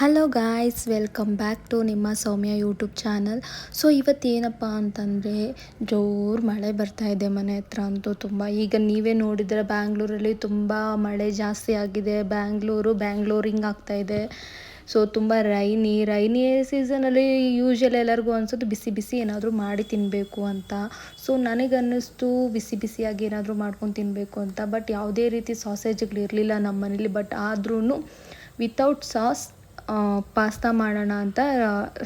Hello guys welcome back to ನಿಮ್ಮ Soumya YouTube channel so ಇವತ್ತೇನಪ್ಪ ಅಂತಂದರೆ, ಜೋರು ಮಳೆ ಬರ್ತಾ ಇದೆ ಮನೆ ಹತ್ರ ಅಂತೂ ತುಂಬ. ಈಗ ನೀವೇ ನೋಡಿದರೆ ಬ್ಯಾಂಗ್ಳೂರಲ್ಲಿ ತುಂಬ ಮಳೆ ಜಾಸ್ತಿ ಆಗಿದೆ. ಬ್ಯಾಂಗ್ಳೂರು ಬ್ಯಾಂಗ್ಳೂರಿಂಗ್ ಆಗ್ತಾ ಇದೆ. ಸೊ ತುಂಬ ರೈನಿ ರೈನಿ ಸೀಸನಲ್ಲಿ ಯೂಶ್ವಲ್ ಎಲ್ಲರಿಗೂ ಅನಿಸೋದು ಬಿಸಿ ಬಿಸಿ ಏನಾದರೂ ಮಾಡಿ ತಿನ್ನಬೇಕು ಅಂತ. ಸೊ ನನಗನ್ನಿಸ್ತು ಬಿಸಿ ಬಿಸಿಯಾಗಿ ಏನಾದರೂ ಮಾಡ್ಕೊಂಡು ತಿನ್ನಬೇಕು ಅಂತ. ಬಟ್ ಯಾವುದೇ ರೀತಿ ಸಾಸೇಜ್ಗಳಿರಲಿಲ್ಲ ನಮ್ಮ ಮನೇಲಿ ಬಟ್ ಆದ್ರೂ ವಿತೌಟ್ ಸಾಸ್ ಪಾಸ್ತಾ ಮಾಡೋಣ ಅಂತ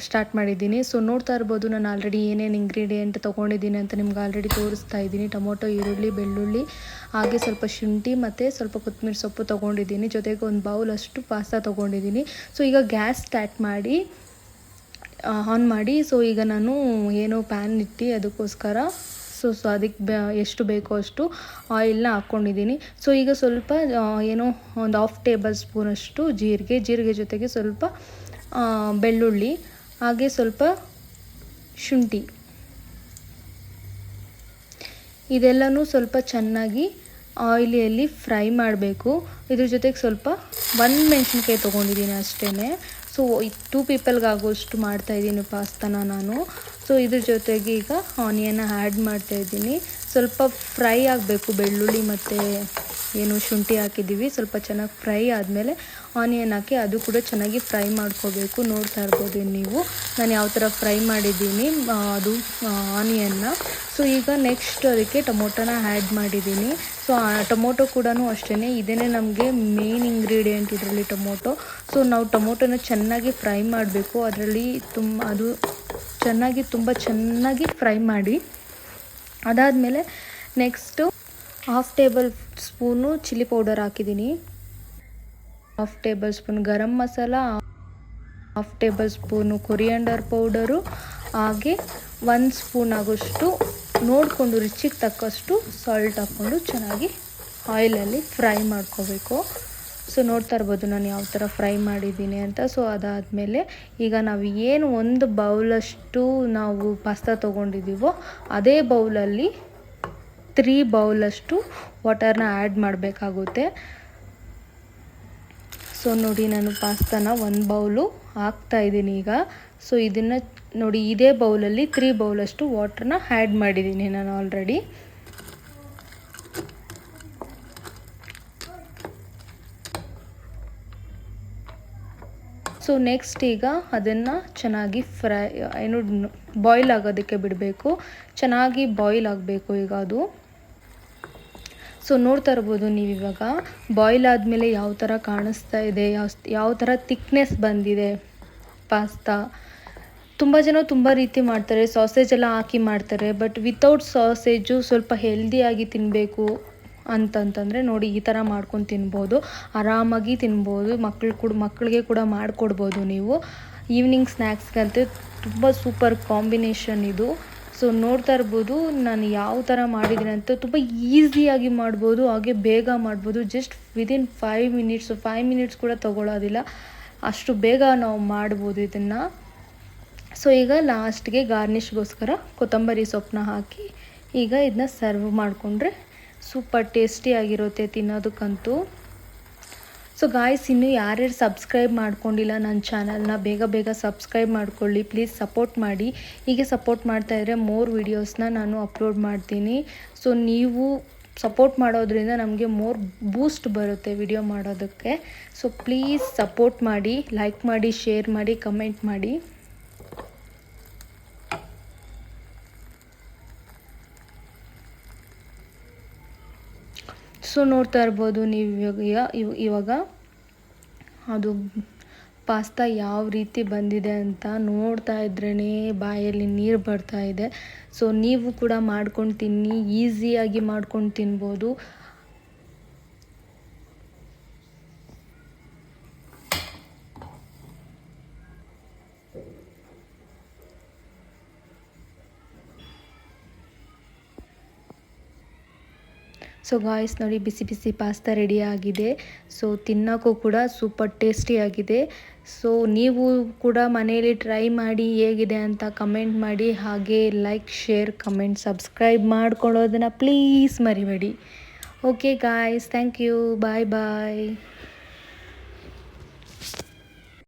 ಸ್ಟಾರ್ಟ್ ಮಾಡಿದ್ದೀನಿ. ಸೊ ನೋಡ್ತಾ ಇರ್ಬೋದು, ನಾನು ಆಲ್ರೆಡಿ ಏನೇನು ಇಂಗ್ರೀಡಿಯೆಂಟ್ ತೊಗೊಂಡಿದ್ದೀನಿ ಅಂತ ನಿಮ್ಗೆ ಆಲ್ರೆಡಿ ತೋರಿಸ್ತಾ ಇದ್ದೀನಿ. ಟೊಮೊಟೊ, ಈರುಳ್ಳಿ, ಬೆಳ್ಳುಳ್ಳಿ, ಹಾಗೆ ಸ್ವಲ್ಪ ಶುಂಠಿ ಮತ್ತು ಸ್ವಲ್ಪ ಕೊತ್ತಂಬರಿ ಸೊಪ್ಪು ತೊಗೊಂಡಿದ್ದೀನಿ. ಜೊತೆಗೆ ಒಂದು ಬೌಲ್ ಅಷ್ಟು ಪಾಸ್ತಾ ತೊಗೊಂಡಿದ್ದೀನಿ. ಸೊ ಈಗ ಗ್ಯಾಸ್ ಸ್ಟಾರ್ಟ್ ಮಾಡಿ ಆನ್ ಮಾಡಿ. ಸೊ ಈಗ ನಾನು ಏನೋ ಪ್ಯಾನ್ ಇಟ್ಟು ಅದಕ್ಕೋಸ್ಕರ ಸೊ ಸೊ ಅದಕ್ಕೆ ಎಷ್ಟು ಬೇಕೋ ಅಷ್ಟು ಆಯಿಲ್ನ ಹಾಕ್ಕೊಂಡಿದ್ದೀನಿ. ಸೊ ಈಗ ಸ್ವಲ್ಪ ಏನೋ ಒಂದು ಹಾಫ್ ಟೇಬಲ್ ಸ್ಪೂನಷ್ಟು ಜೀರಿಗೆ ಜೀರಿಗೆ ಜೊತೆಗೆ ಸ್ವಲ್ಪ ಬೆಳ್ಳುಳ್ಳಿ, ಹಾಗೆ ಸ್ವಲ್ಪ ಶುಂಠಿ. ಇದೆಲ್ಲನೂ ಸ್ವಲ್ಪ ಚೆನ್ನಾಗಿ ಆಯಿಲಿಯಲ್ಲಿ ಫ್ರೈ ಮಾಡಬೇಕು. ಇದ್ರ ಜೊತೆಗೆ ಸ್ವಲ್ಪ ಒಂದು ಮೆಣಸಿನ್ಕಾಯಿ ತೊಗೊಂಡಿದ್ದೀನಿ ಅಷ್ಟೇ ಸೊ ಟೂ ಪೀಪಲ್ಗೆ ಆಗೋಷ್ಟು ಮಾಡ್ತಾಯಿದ್ದೀನಿ ಪಾಸ್ತಾನ ನಾನು. ಸೊ, ಇದ್ರ ಜೊತೆಗೆ ಈಗ ಆನಿಯನ್ನ ಆ್ಯಡ್ ಮಾಡ್ತಾಯಿದ್ದೀನಿ ಸ್ವಲ್ಪ ಫ್ರೈ ಆಗಬೇಕು, ಬೆಳ್ಳುಳ್ಳಿ ಮತ್ತು ಏನು ಶುಂಠಿ ಹಾಕಿದ್ದೀವಿ, ಸ್ವಲ್ಪ ಚೆನ್ನಾಗಿ ಫ್ರೈ ಆದಮೇಲೆ ಆನಿಯನ್ ಹಾಕಿ ಅದು ಕೂಡ ಚೆನ್ನಾಗಿ ಫ್ರೈ ಮಾಡ್ಕೋಬೇಕು. ನೋಡ್ತಾ ಇರ್ಬೋದು ನೀವು. ನಾನು ಯಾವ ಥರ ಫ್ರೈ ಮಾಡಿದ್ದೀನಿ ಅದು ಆನಿಯನ್ನ ಸೊ, ಈಗ ನೆಕ್ಸ್ಟ್ ಅದಕ್ಕೆ ಟೊಮೊಟೊನ ಆ್ಯಡ್ ಮಾಡಿದ್ದೀನಿ. ಸೊ ಟೊಮೊಟೊ ಕೂಡ ಅಷ್ಟೇ ಇದೇ ನಮಗೆ ಮೇನ್ ಇಂಗ್ರೀಡಿಯೆಂಟ್ ಇದರಲ್ಲಿ ಟೊಮೊಟೊ. ಸೊ, ನಾವು ಟೊಮೊಟೊನ ಚೆನ್ನಾಗಿ ಫ್ರೈ ಮಾಡಬೇಕು. ಅದರಲ್ಲಿ ತುಂಬ ಅದು ಚೆನ್ನಾಗಿ, ತುಂಬ ಚೆನ್ನಾಗಿ ಫ್ರೈ ಮಾಡಿ. ಅದಾದಮೇಲೆ next half tablespoon chilli powder ಹಾಕಿದ್ದೀನಿ half tablespoon garam masala half tablespoon coriander powder ಹಾಗೆ ಒಂದು ಸ್ಪೂನ್ ಆಗೋಷ್ಟು ನೋಡಿಕೊಂಡು ರುಚಿಗೆ ತಕ್ಕಷ್ಟು ಸಾಲ್ಟ್ ಹಾಕ್ಕೊಂಡು ಚೆನ್ನಾಗಿ ಆಯಿಲಲ್ಲಿ ಫ್ರೈ ಮಾಡ್ಕೋಬೇಕು. ಸೊ ನೋಡ್ತಾ ಇರ್ಬೋದು ನಾನು ಯಾವ ಥರ ಫ್ರೈ ಮಾಡಿದ್ದೀನಿ ಅಂತ. ಸೊ ಅದಾದಮೇಲೆ ಈಗ ನಾವು ಏನು ಒಂದು ಬೌಲಷ್ಟು ನಾವು ಪಾಸ್ತಾ ತೊಗೊಂಡಿದ್ದೀವೋ ಅದೇ ಬೌಲಲ್ಲಿ ತ್ರೀ ಬೌಲಷ್ಟು ವಾಟರ್ನ ಆ್ಯಡ್ ಮಾಡಬೇಕಾಗುತ್ತೆ. ಸೊ ನೋಡಿ ನಾನು ಪಾಸ್ತಾನ ಒಂದು ಬೌಲು ಹಾಕ್ತಾಯಿದ್ದೀನಿ ಈಗ. ಸೊ ಇದನ್ನು ನೋಡಿ ಇದೇ ಬೌಲಲ್ಲಿ ತ್ರೀ ಬೌಲಷ್ಟು ವಾಟ್ರನ್ನ ಆ್ಯಡ್ ಮಾಡಿದ್ದೀನಿ ನಾನು ಆಲ್ರೆಡಿ. ಸೊ ನೆಕ್ಸ್ಟ್ ಈಗ ಅದನ್ನು ಚೆನ್ನಾಗಿ ಫ್ರೈ, ಏನು, ಬಾಯ್ಲ್ ಆಗೋದಕ್ಕೆ ಬಿಡಬೇಕು. ಚೆನ್ನಾಗಿ ಬಾಯ್ಲ್ ಆಗಬೇಕು ಈಗ ಅದು. ಸೊ ನೋಡ್ತಾ ಇರ್ಬೋದು ನೀವು ಇವಾಗ ಬಾಯ್ಲ್ ಆದಮೇಲೆ ಯಾವ ಥರ ಕಾಣಿಸ್ತಾ ಇದೆ, ಯಾವ ಯಾವ ಥರ ತಿಕ್ನೆಸ್ ಬಂದಿದೆ ಪಾಸ್ತಾ ತುಂಬ ಜನ ತುಂಬ ರೀತಿ ಮಾಡ್ತಾರೆ ಸಾಸೇಜ್ ಎಲ್ಲ ಹಾಕಿ ಮಾಡ್ತಾರೆ ಬಟ್ ವಿತೌಟ್ ಸಾಸೇಜು ಸ್ವಲ್ಪ ಹೆಲ್ದಿಯಾಗಿ ತಿನ್ನಬೇಕು ಅಂತಂತಂದರೆ ನೋಡಿ ಈ ಥರ ಮಾಡ್ಕೊಂಡು ತಿನ್ಬೋದು, ಆರಾಮಾಗಿ ತಿನ್ಬೋದು, ಮಕ್ಳು ಕೂಡ ಮಕ್ಕಳಿಗೆ ಕೂಡ ಮಾಡಿಕೊಡ್ಬೋದು ನೀವು. ಈವ್ನಿಂಗ್ ಸ್ನ್ಯಾಕ್ಸ್ಗಂತೂ ತುಂಬ ಸೂಪರ್ ಕಾಂಬಿನೇಷನ್ ಇದು. ಸೊ ನೋಡ್ತಾ ಇರ್ಬೋದು, ನಾನು ಯಾವ ಥರ ಮಾಡಿದ್ದೀನಿ ಅಂತ ತುಂಬ ಈಸಿಯಾಗಿ ಮಾಡ್ಬೋದು, ಹಾಗೆ ಬೇಗ ಮಾಡ್ಬೋದು. Just within five minutes five minutes ಕೂಡ ತೊಗೊಳೋದಿಲ್ಲ. ಅಷ್ಟು ಬೇಗ ನಾವು ಮಾಡ್ಬೋದು ಇದನ್ನು. ಸೊ ಈಗ ಲಾಸ್ಟ್ಗೆ ಗಾರ್ನಿಷ್ಗೋಸ್ಕರ ಕೊತ್ತಂಬರಿ ಸೊಪ್ಪನ್ನ ಹಾಕಿ, ಈಗ ಇದನ್ನ ಸರ್ವ್ ಮಾಡಿಕೊಂಡ್ರೆ ಸೂಪರ್ ಟೇಸ್ಟಿಯಾಗಿರುತ್ತೆ ತಿನ್ನೋದಕ್ಕಂತೂ. ಸೊ ಗಾಯ್ಸ್ ಇನ್ನೂ ಯಾರ್ಯಾರು ಸಬ್ಸ್ಕ್ರೈಬ್ ಮಾಡ್ಕೊಂಡಿಲ್ಲ ನನ್ನ ಚಾನಲ್ನ ಬೇಗ ಬೇಗ ಸಬ್ಸ್ಕ್ರೈಬ್ ಮಾಡ್ಕೊಳ್ಳಿ. ಪ್ಲೀಸ್ ಸಪೋರ್ಟ್ ಮಾಡಿ. ಹೀಗೆ ಸಪೋರ್ಟ್ ಮಾಡ್ತಾಯಿದ್ರೆ ಮೋರ್ ವೀಡಿಯೋಸ್ನ ನಾನು ಅಪ್ಲೋಡ್ ಮಾಡ್ತೀನಿ. ಸೊ ನೀವು ಸಪೋರ್ಟ್ ಮಾಡೋದ್ರಿಂದ ನಮಗೆ ಮೋರ್ ಬೂಸ್ಟ್ ಬರುತ್ತೆ ವಿಡಿಯೋ ಮಾಡೋದಕ್ಕೆ. ಸೊ ಪ್ಲೀಸ್ ಸಪೋರ್ಟ್ ಮಾಡಿ ಲೈಕ್ ಮಾಡಿ ಶೇರ್ ಮಾಡಿ ಕಮೆಂಟ್ ಮಾಡಿ. ಸೊ ನೋಡ್ತಾ ಇರ್ಬೋದು ನೀವು ಇವಾಗ ಇವಾಗ ಅದು ಪಾಸ್ತಾ ಯಾವ ರೀತಿ ಬಂದಿದೆ ಅಂತ ನೋಡ್ತಾ ಇದ್ರೇ ಬಾಯಲ್ಲಿ ನೀರು ಬರ್ತಾ ಇದೆ. ಸೊ ನೀವು ಕೂಡ ಮಾಡ್ಕೊಂಡು ತಿನ್ನಿ, ಈಸಿಯಾಗಿ ಮಾಡ್ಕೊಂಡು ತಿನ್ಬೋದು. ಸೊ ಗಾಯ್ಸ್ ನೋಡಿ ಬಿಸಿ ಬಿಸಿ ಪಾಸ್ತಾ ರೆಡಿ ಆಗಿದೆ. ಸೊ ತಿನ್ನೋಕ್ಕೂ ಕೂಡ ಸೂಪರ್ ಟೇಸ್ಟಿಯಾಗಿದೆ ಸೊ ನೀವು ಕೂಡ ಮನೆಯಲ್ಲಿ ಟ್ರೈ ಮಾಡಿ ಹೇಗಿದೆ ಅಂತ ಕಮೆಂಟ್ ಮಾಡಿ. ಹಾಗೆ ಲೈಕ್ ಶೇರ್ ಕಮೆಂಟ್ ಸಬ್ಸ್ಕ್ರೈಬ್ ಮಾಡ್ಕೊಳ್ಳೋದನ್ನು ಪ್ಲೀಸ್ ಮರಿಬೇಡಿ. Okay guys thank you bye bye